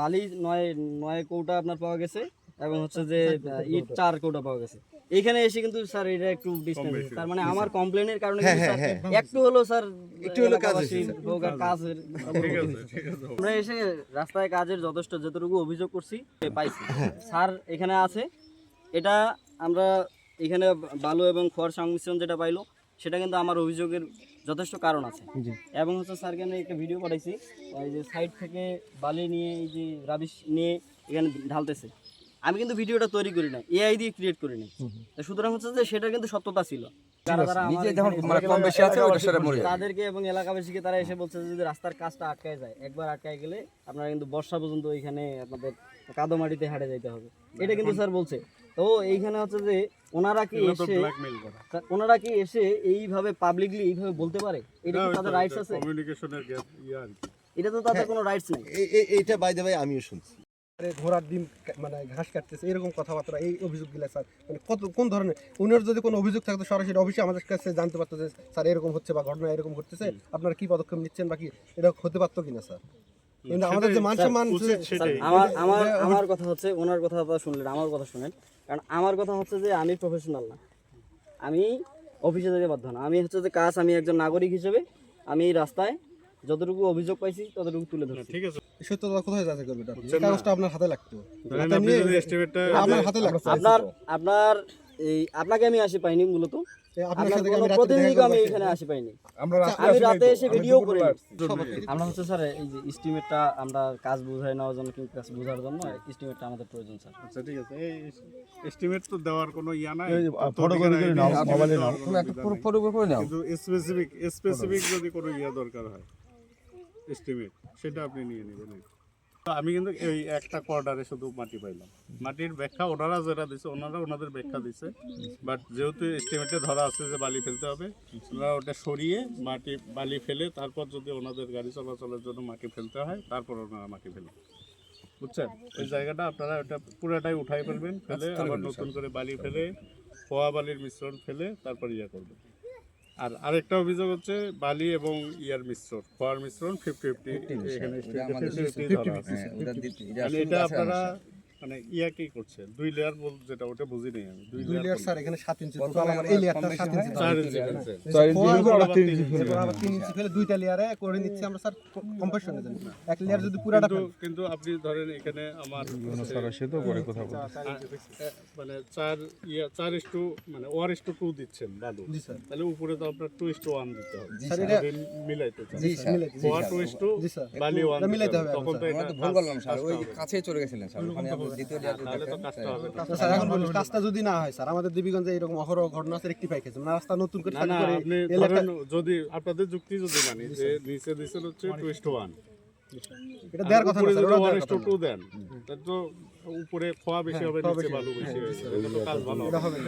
বালি নয় নয় কৌটা আপনার পাওয়া গেছে এবং হচ্ছে যে ইট চার কৌটা পাওয়া গেছে। এখানে এসে কিন্তু স্যার এটা একটু ডিস্টেন্স তার মানে আমার কমপ্লেনের কারণে একটু হলো স্যার একটু হলো কাজ কাজের আমরা এসে রাস্তায় কাজের যথেষ্ট যতটুকু অভিযোগ করছি পাইছি। স্যার এখানে আছে। এটা আমরা এখানে বালু এবং খড় সংমিশ্রণ যেটা পাইলো সেটা কিন্তু আমার অভিযোগের যথেষ্ট কারণ আছে। এবং হচ্ছে স্যারকে আমি একটা ভিডিও পাঠাইছি এই যে সাইড থেকে বালি নিয়ে এই যে রাবিশ নিয়ে এখানে ঢালতেছে। আমি কিন্তু ভিডিওটা তৈরি করি না এআই দিয়ে ক্রিয়েট করি তো সুতরাং হচ্ছে যে সেটার কিন্তু সত্যতা ছিল। মানে। তাদেরকে এবং এলাকাবাসীকে তারা এসে বলছে যে যদি রাস্তার কাজটা আটকায় যায় একবার আটকায় গেলে আপনারা কিন্তু বর্ষা পর্যন্ত ওইখানে আপনাদের কাদো মাটিতে হাঁটে যাইতে হবে। এটা কিন্তু স্যার বলছে। তো এইখানে হচ্ছে যে ওনারা কি এসে ওনারা কি এসে এইভাবে পাবলিকলি এইভাবে বলতে পারে? এটা কি তাদের রাইটস আছে? কমিউনিকেশনের ইয়ে আর কি। এটা তো তাদের কোনো রাইটস নেই। এইটা বাই দ্য ভাই আমিও শুনছি। আরে ঘোড়ার ডিম মানে ঘাস কাটতেছে এরকম কথাবার্তা এই অভিযোগগুলো স্যার। মানে কত কোন ধরনের উনার যদি কোনো অভিযোগ থাকতো সরাসরি অফিসে আমাদের কাছে জানতে পারতো যে স্যার এরকম হচ্ছে বা ঘটনা এরকম ঘটতেছে আপনারা কি পদক্ষেপ নিচ্ছেন বা কি? এটা হতে পারতো কিনা স্যার? কিন্তু আমাদের যে মান সম্মান উচিত যে- সেটাই। আমার আমার আমার কথা হচ্ছে ওনার কথা শুনলেন আমার কথা শুনেন। কারণ আমার কথা হচ্ছে যে আমি প্রফেশনাল না। আমি অফিসে যেতে বাধ্য না। আমি হচ্ছে যে কাজ আমি একজন নাগরিক হিসেবে আমি এই রাস্তায় যতটুকু অভিযোগ পাইছি ততটুকু তুলে ধরছি। ঠিক আছে। সত্যতা কোথায় যাচাই করবে কাগজটা আপনার হাতে লাগতো। হাতে লাগতো। আপনার আপনার এই আপনাকে আমি আসি পাইনি মূলত। এই আপনার আপনার সাথে কোনো আমি রাতে দেখা প্রতিনিধিকে আমি করব। এখানে আসি পাইনি। আমরা আমি রাতে এসে ভিডিও করি আমরা হচ্ছে স্যার এই যে এস্টিমেটটা আমরা কাজ বুঝাই নেওয়ার জন্য কিন্তু কাজ বোঝার জন্য এস্টিমেটটা আমাদের প্রয়োজন স্যার। আচ্ছা ঠিক আছে। এই এস্টিমেট তো দেওয়ার কোনো ইয়া নাই। ফটো করে করে নাও, মোবাইলে নাও। তুমি একটা পুরো ফটো করে নাও। কিন্তু স্পেসিফিক স্পেসিফিক যদি কোনো ইয়া দরকার হয় এস্টিমেট সেটা আপনি নিয়ে নেবেন। আমি কিন্তু এই একটা কোয়ার্টারে শুধু মাটি পাইলাম। মাটির ব্যাখ্যা ওনারা যেটা দিছে ওনারা ওনাদের ব্যাখ্যা দিছে। বাট যেহেতু এস্টিমেটে ধরা আছে যে বালি ফেলতে হবে ওনারা ওটা সরিয়ে মাটি বালি ফেলে তারপর যদি ওনাদের গাড়ি চলাচলের জন্য মাটি ফেলতে হয় তারপর ওনারা মাটি ফেলে বুঝছেন? ওই জায়গাটা আপনারা ওটা পুরোটাই উঠাই ফেলবেন ফেলে আবার নতুন করে বালি ফেলে খোয়া বালির মিশ্রণ ফেলে তারপর ইয়া করবেন। আর আরেকটা অভিযোগ হচ্ছে বালি এবং ইয়ার মিশ্রণ খোয়ার মিশ্রণ ফিফটি ফিফটি এখানে আছে হ্যাঁ, এটা মানে এটা আপনারা। মানে ইয়া কি করছে? দুই লেয়ার বল যেটা ওটা বুঝি নেই আমি। দুই লেয়ার স্যার এখানে সাত ইঞ্চি প্রথমে টোটাল আমার এই লেয়ারটা কম বেশি সাত হয়, ইঞ্চি চার দাম। ইঞ্চি ফেলছে চার ইঞ্চি। খোয়া ফেলছে, আবার তিন ইঞ্চি এরপর ফেলছে। আবার তিন ইঞ্চি ফেলে দুইটা লেয়ারে করে নিচ্ছি আমরা স্যার কম্পারেশনের জন্য। এক লেয়ার যদি পুরাটা কিন্তু কিন্তু আপনি ধরেন এখানে আমার সারা সে তো করে কথা বলছে মানে চার ইয়া চার ইস টু মানে ওয়ার ইস টু টু দিচ্ছেন বালু জি স্যার। তাহলে উপরে তো আপনার টু ইস টু ওয়ান দিতে হবে। স্যার এটা মিলাইতে চান। জি স্যার মিলে ফোয়ার টু ইস টু বালি ওয়ান এটা মিলাইতে হবে। তখন তো এটা ভুল করলাম স্যার। ওই কাছেই চলে গেছিলেন স্যার। ওখানে স্যার এখন বলুন কাজটা যদি না হয় স্যার আমাদের দেবীগঞ্জে এরকম অহরহ ঘটনা আছে রেক্টিফাই খেয়েছে মানে রাস্তা নতুন করে না করে যদি আপনাদের যুক্তি যদি মানি যে নিচে দিচ্ছেন হচ্ছে টু ওয়ান এটা দেওয়ার কথা না স্যার। টু দেন তো উপরে খোয়া বেশি হবে নিচে বালু বেশি হবে। এটা তো কাজ ভালো এটা হবে।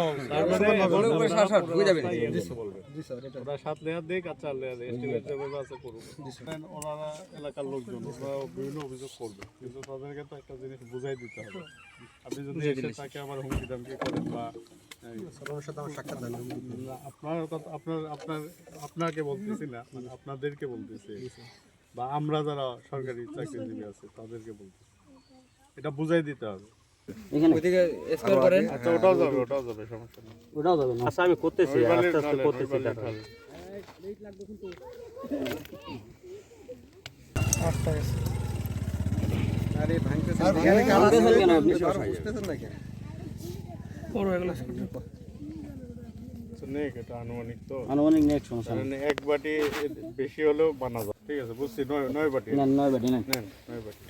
হবে। তার মানে বলে উপরে সার সার বুঝে যাবেন জি স্যার ওরা সাত লেয়ার দেখ আর চার লেয়ার এস্টিমেট যেভাবে আছে করুক ওনারা এলাকার লোকজন ওরা বিভিন্ন অভিযোগ করবে। কিন্তু তাদেরকে তো একটা জিনিস বুঝাই দিতে হবে। আপনি যদি এসে তাকে আমার হুমকি দামকি করেন বা হয় আপনার আপনার আপনার আপনাকে বলতেছি না মানে আপনাদেরকে বলতেছি। বা আমরা যারা সরকারি চাকরিজীবী আছে তাদেরকে বলতেছি। এটা বুঝাই দিতে হবে। এখানে? ওইদিকে স্কোয়ার করেন। আচ্ছা ওটাও যাবে ওটাও যাবে সমস্যা নেই। ওটাও যাবে না? আচ্ছা আমি করতেছি ওই আস্তে আস্তে ঢালেন, ওই করতেছি বালির টাকা ঢালেন। আরে ভাঙতেছে ভাঙতেছেন কেন? আপনি? বুঝতেছেন না কেন? আচ্ছা, নেক এটা আনুমানিক তো। আনুমানিক সমস্যা মানে এক বাটি বেশি হলেও বানা যায়। ঠিক আছে বুঝছি নয় নয় বাটি। নেন নয় বাটি নয় বাটি।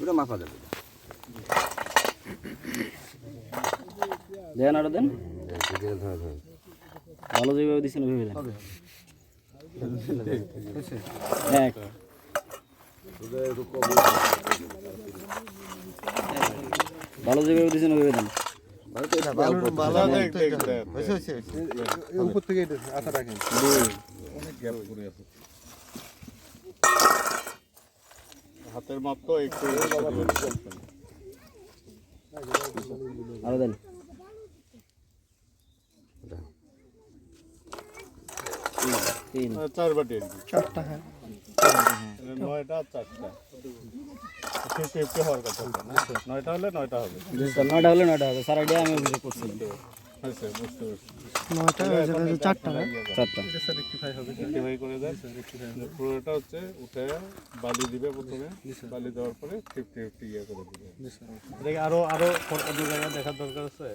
ওটা মাপা যাবে দেন আরও দেন ভালো যেভাবে দিচ্ছেন ওইভাবে দেন। এক ভালো যেভাবে দিচ্ছেন ওইভাবে দেন ভালো দেখ দেখ দেখ এই উপর থেকে এটা আশা রাখেন হাতের মাপ তো একটু আরও দেন তিন চার বাটি আর কি। চারটা হ্যাঁ এটা নয়টা আর চারটা ফিফটি ফিফটি হওয়ার কথা না নয়টা হলে নয়টা হবে জি স্যার নয়টা হলে নয়টা হবে স্যার এটা আমি অভিযোগ নয়টা চারটা না? চারটা। করে দেন। পুরোটা হচ্ছে উঠে বালি দিবে প্রথমে। বালি দেওয়ার পরে ফিফটি ফিফটি ইয়ে করে দিবে। আরও আরও দেখার দরকার আছে?